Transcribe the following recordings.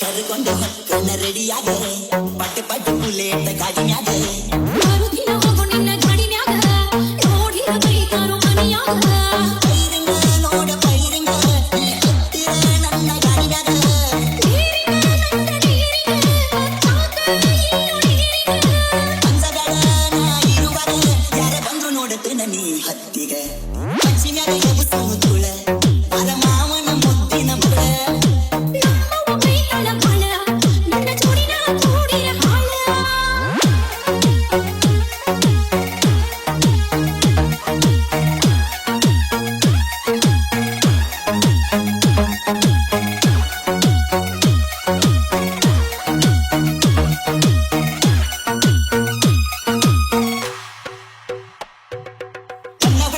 கரு கொண்டு மக்குன ரெடியாக பட்டு பட்டு புல்லேட்ட காஜியாக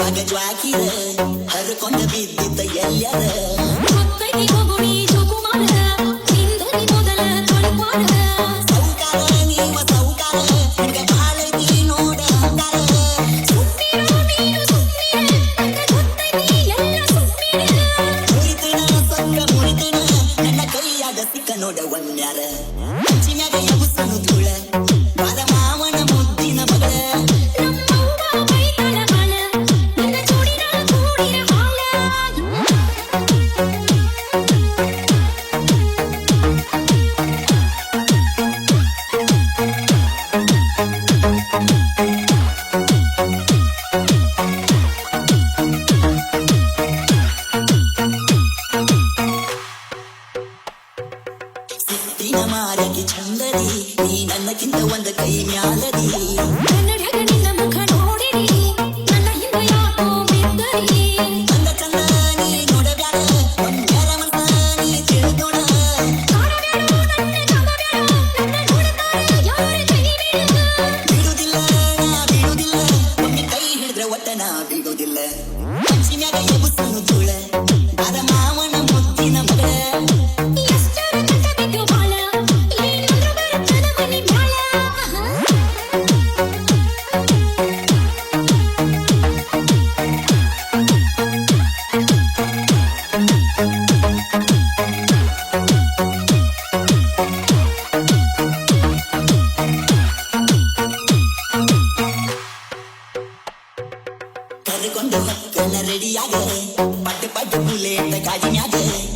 ಆಗ ಜ್ವಾಕಿರ ಹರ್ಕೊಂಡ ಬಿದ್ದಿದ್ದ ಎಲ್ಲರ ಮಕ್ಕಳಿಗೆ ಹೋಗುಣಿ ಜೋಕುಮಾರ ನಿಂದರಿ ಮೊದಲ ತೊಳಪಾರ ಸೌಕಾರ ನೀವ ಸೌಕಾರ ಅಡ್ಗ ಬಾಳೈತಿ ನೋಡ ಅಂತಾರ ನೋಡ ಒನ್ಯಾರ ಚಿನ್ನದ ಎಬುಸನು ತುಳ ಚಂದದಿ ನೀ ನನ್ನಕ್ಕಿಂತ ಒಂದ ಕೈ ಮ್ಯಾಲದಿ ಕನ್ನಡಿಯ ಮುಖ ನೋಡಿರಿ ನನ್ನ ಹಿಂದೆ ಯಾಕೋ ಬಿದ್ದರಿ ಚಂದ ಚಂದ ನೀ ನೋಡಬ್ಯಾರ ಒಂದ್ಯಾರ ಮನಸ್ಸ ನೀ ತಿಳಿದೋಣ ಬಿಡುದಿಲ್ಲ, ನಾ ಬಿಡುದಿಲ್ಲ. ಒಮ್ಮೆ ಒಟ್ಟ ನಾ ಬಿಡುದಿಲ್ಲ. ಹಂಚಿನ್ಯಾಗ ಎಬುಸನ್ನು ತುಳಿ கரு கொண்டு கண்ண ரெடியாக பட்டு பட்டு புள்ளேட்ட காஜியாக